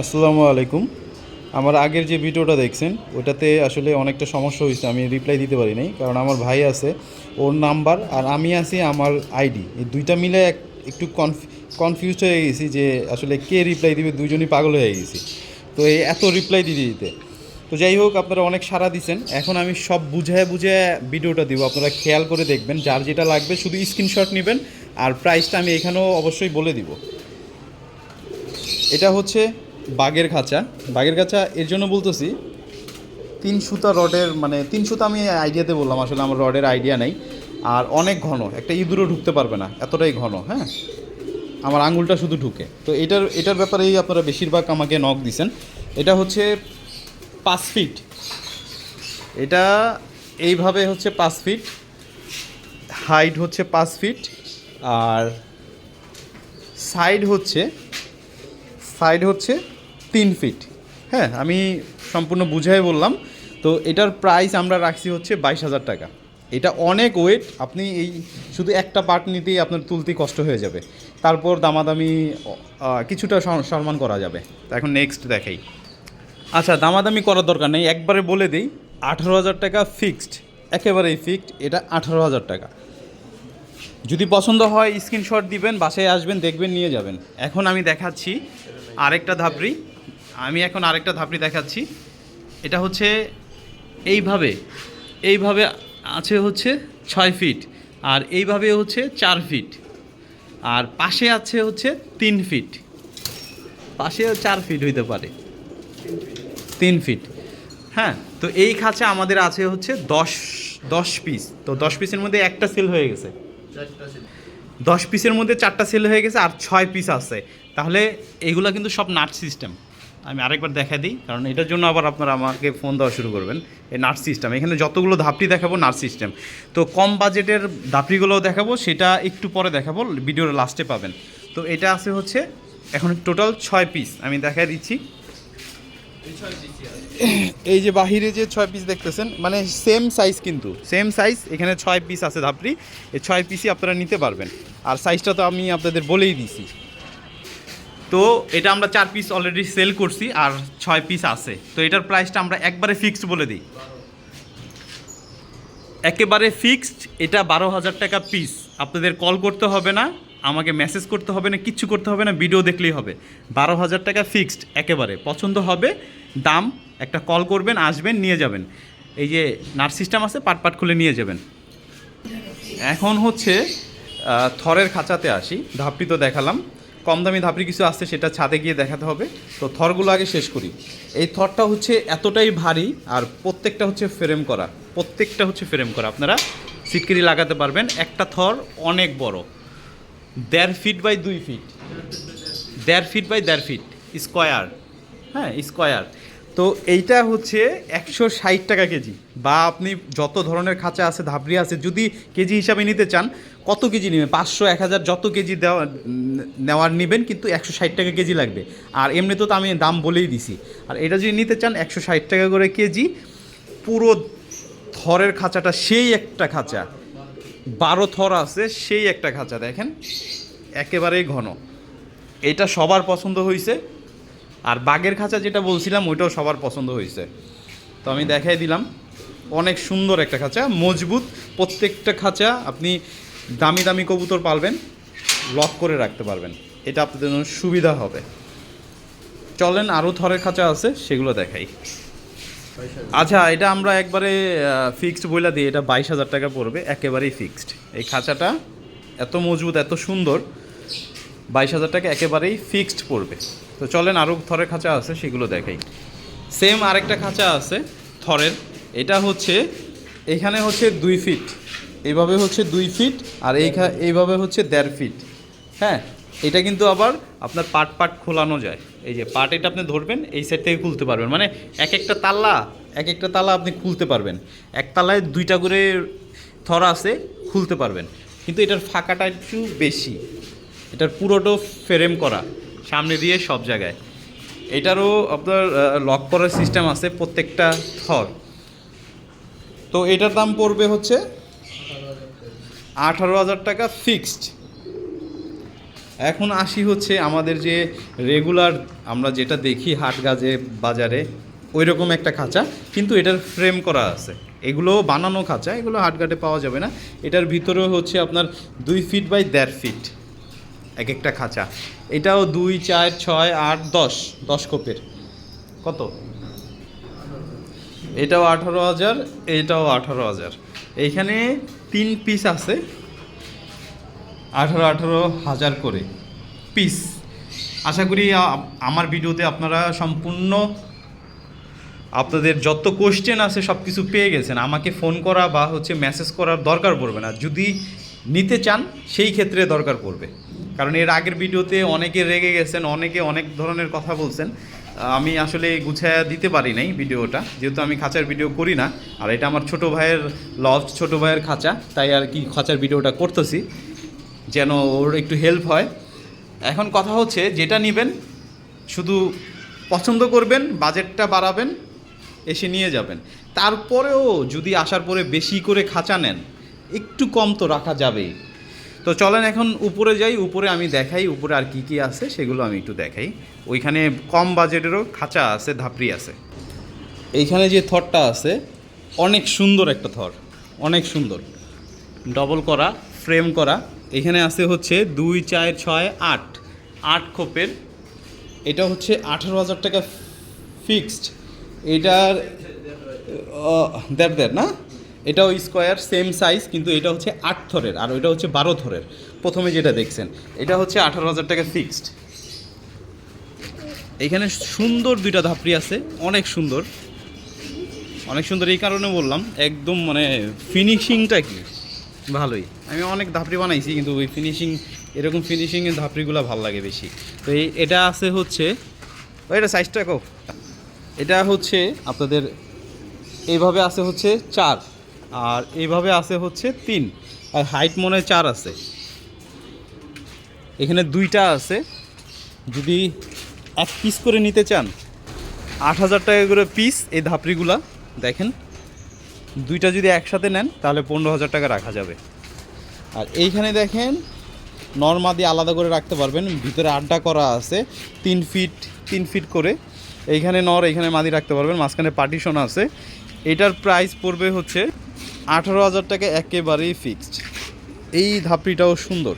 আসসালামু আলাইকুম। আমার আগের যে ভিডিওটা দেখছেন, ওটাতে আসলে অনেকটা সমস্যা হয়েছে, আমি রিপ্লাই দিতে পারি নাই, কারণ আমার ভাই আছে, ওর নাম্বার আর আমি আছি আমার আইডি এই দুইটা মিলে এক- একটু কনফিউজ হয়ে গেছি যে আসলে কে রিপ্লাই দিবে দুজনই পাগল হয়ে গেছি। তো এই এত রিপ্লাই দিতে দিতে। তো যাই হোক, আপনারা অনেক সাড়া দিচ্ছেন এখন আমি সব বুঝায় বুঝে ভিডিওটা দিব, আপনারা খেয়াল করে দেখবেন, যার যেটা লাগবে শুধু স্ক্রিনশট নেবেন, আর প্রাইসটা আমি এখানেও অবশ্যই বলে দিব। এটা হচ্ছে বাগের খাঁচা। বাগের খাঁচা এর জন্য বলতেছি, তিন সুতা রডের মানে তিন সুতা আমি আইডিয়াতে বললাম, আসলে আমার রডের আইডিয়া নেই। আর অনেক ঘন, একটা ইঁদুরও ঢুকতে পারবে না, এতটাই ঘন হ্যাঁ? আমার আঙুলটা শুধু ঢুকে। তো এটার এটার ব্যাপারেই আপনারা বেশিরভাগ আমাকে নক দিছেন। এটা হচ্ছে পাঁচ ফিট এটা এইভাবে হচ্ছে পাঁচ ফিট হাইট হচ্ছে পাঁচ ফিট আর সাইড হচ্ছে সাইড হচ্ছে তিন ফিট হ্যাঁ আমি সম্পূর্ণ বুঝাই বললাম। তো এটার প্রাইস আমরা রাখছি হচ্ছে বাইশ হাজার টাকা। এটা অনেক ওয়েট আপনি এই শুধু একটা পার্ট নিতেই আপনার তুলতে কষ্ট হয়ে যাবে। তারপর দামাদামি কিছুটা সম- সম্মান করা যাবে। তো এখন নেক্সট দেখাই। আচ্ছা দামাদামি করার দরকার নেই। একবারে বলে দিই, আঠারো হাজার টাকা ফিক্সড একেবারেই ফিক্সড এটা আঠারো হাজার টাকা। যদি পছন্দ হয় স্ক্রিনশট দিবেন, বাসায় আসবেন, দেখবেন, নিয়ে যাবেন। এখন আমি দেখাচ্ছি আরেকটা ধাপড়ি। আমি এখন আরেকটা ধাপড়ি দেখাচ্ছি। এটা হচ্ছে এইভাবে এইভাবে আছে হচ্ছে ছয় ফিট আর এইভাবে হচ্ছে চার ফিট আর পাশে আছে হচ্ছে তিন ফিট। পাশে চার ফিট হইতে পারে। তিন ফিট। হ্যাঁ তো এই খাঁচা আমাদের আছে হচ্ছে দশ দশ পিস তো দশ পিসের মধ্যে একটা সেল হয়ে গেছে। দশ পিসের মধ্যে চারটা সেল হয়ে গেছে আর ছয় পিস আছে। তাহলে এগুলো কিন্তু সব নাট সিস্টেম আমি আরেকবার দেখা দিই কারণ এটার জন্য আবার আপনারা আমাকে ফোন দেওয়া শুরু করবেন। এই নার্স সিস্টেম এখানে যতগুলো ধাপড়ি দেখাবো নার্স সিস্টেম তো কম বাজেটের ধাপড়িগুলোও দেখাবো সেটা একটু পরে দেখাবো ভিডিওর লাস্টে পাবেন। তো এটা আছে হচ্ছে এখন টোটাল ছয় পিস আমি দেখা দিচ্ছি। এই যে বাহিরে যে ছয় পিস দেখতেছেন মানে সেম সাইজ কিন্তু। সেম সাইজ এখানে ছয় পিস আছে ধাপড়ি এই ছয় পিসই আপনারা নিতে পারবেন। আর সাইজটা তো আমি আপনাদের বলেই দিছি। তো এটা আমরা চার পিস অলরেডি সেল করছি আর ছয় পিস আছে। তো এটার প্রাইসটা আমরা একবারে ফিক্সড বলে দিই। একেবারে ফিক্সড এটা বারো হাজার টাকা পিস আপনাদের কল করতে হবে না, আমাকে মেসেজ করতে হবে না, কিচ্ছু করতে হবে না ভিডিও দেখলেই হবে। বারো হাজার টাকা ফিক্সড একেবারে। পছন্দ হবে, দাম, একটা কল করবেন, আসবেন, নিয়ে যাবেন। এই যে নার্স সিস্টেম আছে, পাট পাট খুলে নিয়ে যাবেন। এখন হচ্ছে থরের খাঁচাতে আসি। ধাপটি তো দেখালাম। কম দামি ধাপড়ি কিছু আসছে সেটা ছাদে গিয়ে দেখাতে হবে। তো থরগুলো আগে শেষ করি। এই থরটা হচ্ছে এতটাই ভারী, আর প্রত্যেকটা হচ্ছে ফ্রেম করা। প্রত্যেকটা হচ্ছে ফ্রেম করা। আপনারা সিটকিরি লাগাতে পারবেন। একটা থর অনেক বড়। দেড় ফিট বাই দুই ফিট। দেড় ফিট বাই দেড় ফিট। স্কোয়ার। হ্যাঁ স্কোয়ার। তো এইটা হচ্ছে একশো ষাট টাকা কেজি। বা আপনি যত ধরনের খাঁচা আছে, ধাপড়ি আছে, যদি কেজি হিসাবে নিতে চান, কত কেজি নেবেন? পাঁচশো, এক হাজার, যত কেজি দেওয়া নেওয়ার নেবেন, কিন্তু একশো ষাট টাকা কেজি লাগবে। আর এমনিতেও তো আমি দাম বলেই দিছি। আর এটা যদি নিতে চান, একশো ষাট টাকা করে কেজি, পুরো থরের খাঁচাটা সেই একটা খাঁচা। বারো থর আছে, সেই একটা খাঁচা, দেখেন? একেবারেই ঘন। এটা সবার পছন্দ হয়েছে আর বাঘের খাঁচা যেটা বলছিলাম, ওইটাও সবার পছন্দ হয়েছে। তো আমি দেখাই দিলাম। অনেক সুন্দর একটা খাঁচা, মজবুত। প্রত্যেকটা খাঁচা আপনি দামি দামি কবুতর পালবেন, লক করে রাখতে পারবেন। এটা আপনাদের জন্য সুবিধা হবে। চলেন, আরও থরের খাঁচা আছে, সেগুলো দেখাই। আচ্ছা এটা আমরা একবারে ফিক্সড বইলা দিই। এটা বাইশ হাজার টাকা পড়বে, একেবারেই ফিক্সড এই খাঁচাটা এত মজবুত, এত সুন্দর। বাইশ হাজার টাকা একেবারেই ফিক্সড পড়বে। তো চলেন আরও থরের খাঁচা আছে, সেগুলো দেখাই। সেম আরেকটা খাঁচা আছে থরের। এটা হচ্ছে, এখানে হচ্ছে দুই ফিট এইভাবে হচ্ছে দুই ফিট আর এই এইভাবে হচ্ছে দেড় ফিট হ্যাঁ এটা কিন্তু আবার আপনার পাট পাট খোলানো যায়। এই যে পাট এটা আপনি ধরবেন, এই সাইড থেকে খুলতে পারবেন। মানে এক একটা তাল্লা এক একটা তালা আপনি খুলতে পারবেন। এক তালায় দুইটা করে থর আছে, খুলতে পারবেন। কিন্তু এটার ফাঁকাটা একটু বেশি। এটার পুরোটো ফ্রেম করা, সামনে দিয়ে সব জায়গায়। এটারও আপনার লক করার সিস্টেম আছে প্রত্যেকটা থর। তো এটার দাম পড়বে হচ্ছে আঠারো হাজার টাকা ফিক্সড এখন আসি হচ্ছে আমাদের যে রেগুলার আমরা যেটা দেখি হাট গাজে, বাজারে ওই রকম একটা খাঁচা, কিন্তু এটার ফ্রেম করা আছে। এগুলো বানানো খাঁচা, এগুলো হাটঘাটে পাওয়া যাবে না। এটার ভিতরেও হচ্ছে আপনার দুই ফিট বাই দেড় ফিট এক একটা খাঁচা। এটাও দুই, চার, ছয়, আট, দশ দশ কোপের। কত? এটাও আঠারো হাজার, এটাও আঠারো হাজার। এইখানে তিন পিস আছে, আঠারো আঠারো হাজার করে পিস আশা করি আমার ভিডিওতে আপনারা সম্পূর্ণ আপনাদের যত কোশ্চেন আছে সব কিছু পেয়ে গেছেন। আমাকে ফোন করা বা হচ্ছে মেসেজ করার দরকার পড়বে না। যদি নিতে চান, সেই ক্ষেত্রে দরকার পড়বে। কারণ এর আগের ভিডিওতে অনেকে রেগে গেছেন, অনেকে অনেক ধরনের কথা বলছেন। আমি আসলে গুছায়া দিতে পারি নাই ভিডিওটা, যেহেতু আমি খাঁচার ভিডিও করি না। আর এটা আমার ছোট ভাইয়ের লফট ছোট ভাইয়ের খাঁচা, তাই আর কি খাঁচার ভিডিওটা করতেছি, যেন ওর একটু হেল্প হয়। এখন কথা হচ্ছে, যেটা নেবেন, শুধু পছন্দ করবেন বাজেটটা বাড়াবেন, এসে নিয়ে যাবেন। তারপরেও যদি আসার পরে বেশি করে খাঁচা নেন, একটু কম তো রাখা যাবেই। তো চলেন এখন উপরে যাই, উপরে আমি দেখাই, উপরে আর কি কি আছে সেগুলো আমি একটু দেখাই। ওইখানে কম বাজেটেরও খাঁচা আছে, ধাপড়ি আছে। এইখানে যে থরটা আছে, অনেক সুন্দর একটা থর, অনেক সুন্দর। ডবল করা, ফ্রেম করা। এখানে আছে হচ্ছে দুই, চার, ছয়, আট। আট খোপের। এটা হচ্ছে আঠারো হাজার টাকা ফিক্সড। এটার দেড় দেড় না? এটাও স্কোয়ার সেম সাইজ কিন্তু এটা হচ্ছে আট থরের, আর ওইটা হচ্ছে বারো থরের। প্রথমে যেটা দেখছেন, এটা হচ্ছে আঠারো হাজার টাকা ফিক্সড এখানে সুন্দর দুইটা ধাপড়ি আছে, অনেক সুন্দর। অনেক সুন্দর এই কারণে বললাম, একদম মানে ফিনিশিংটা কি? ভালোই। আমি অনেক ধাপড়ি বানাইছি, কিন্তু ওই ফিনিশিং এরকম ফিনিশিংয়ের ধাপড়িগুলো ভালো লাগে বেশি। তো এই, এটা আছে হচ্ছে এটা সাইজটা কো এটা হচ্ছে আপনাদের, এইভাবে আছে হচ্ছে চার। আর এইভাবে আছে হচ্ছে তিন। আর হাইট মনে হয় চার আছে। এখানে দুইটা আছে। যদি এক পিস করে নিতে চান, আট হাজার টাকা করে পিস এই ধাপড়িগুলা, দেখেন। দুইটা যদি একসাথে নেন, তাহলে পনেরো হাজার টাকা রাখা যাবে। আর এইখানে দেখেন নর্মা দিয়ে আলাদা করে রাখতে পারবেন। ভিতরে আড্ডা করা আছে, তিন ফিট তিন ফিট করে। এইখানে নর, এইখানে মাদি রাখতে পারবেন। মাঝখানে পার্টিশন আছে। এটার প্রাইস পড়বে হচ্ছে আঠারো হাজার টাকা একেবারেই ফিক্সড এই ধাপড়িটাও সুন্দর।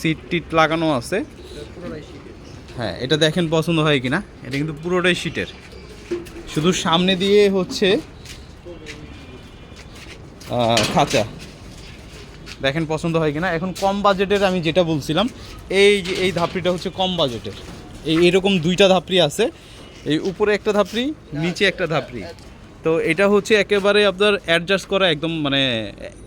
সিট টিট লাগানো আছে। হ্যাঁ এটা দেখেন পছন্দ হয় কিনা? এটা কিন্তু পুরোটাই শীটের শুধু সামনে দিয়ে হচ্ছে খাঁচা। দেখেন পছন্দ হয় কিনা? এখন কম বাজেটের আমি যেটা বলছিলাম, এই যে, এই ধাপড়িটা হচ্ছে কম বাজেটের এই এরকম দুইটা ধাপড়ি আছে। এই উপরে একটা ধাপড়ি, নিচে একটা ধাপড়ি। তো এটা হচ্ছে একেবারে আপনার অ্যাডজাস্ট করা একদম মানে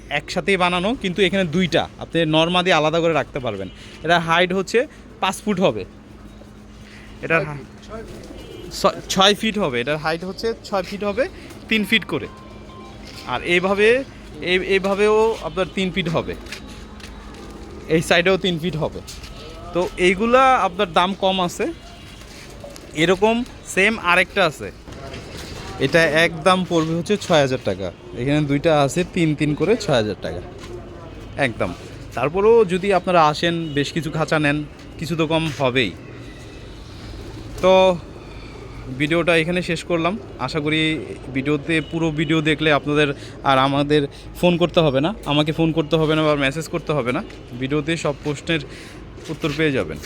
একসাথেই বানানো কিন্তু এখানে দুইটা। আপনি নর্মা দিয়ে আলাদা করে রাখতে পারবেন। এটা হাইট হচ্ছে পাঁচ ফুট হবে। এটার ছয় ফিট। হবে। এটার হাইট হচ্ছে ছয় ফিট হবে তিন ফিট করে। আর এইভাবে এই এইভাবেও আপনার তিন ফিট হবে। এই সাইডেও তিন ফিট হবে। তো এইগুলা আপনার দাম কম আছে। এরকম সেম আরেকটা আছে। এটা একদম পড়বে হচ্ছে ছয় হাজার টাকা। এখানে দুইটা আছে, তিন তিন করে ছয় হাজার টাকা। একদম তারপরেও যদি আপনারা আসেন, বেশ কিছু খাঁচা নেন, কিছু তো কম হবেই। তো ভিডিওটা এখানে শেষ করলাম। আশা করি ভিডিওতে, পুরো ভিডিও দেখলে আপনাদের আর আমাদের ফোন করতে হবে না। আমাকে ফোন করতে হবে না বা মেসেজ করতে হবে না। ভিডিওতে সব প্রশ্নের উত্তর পেয়ে যাবেন।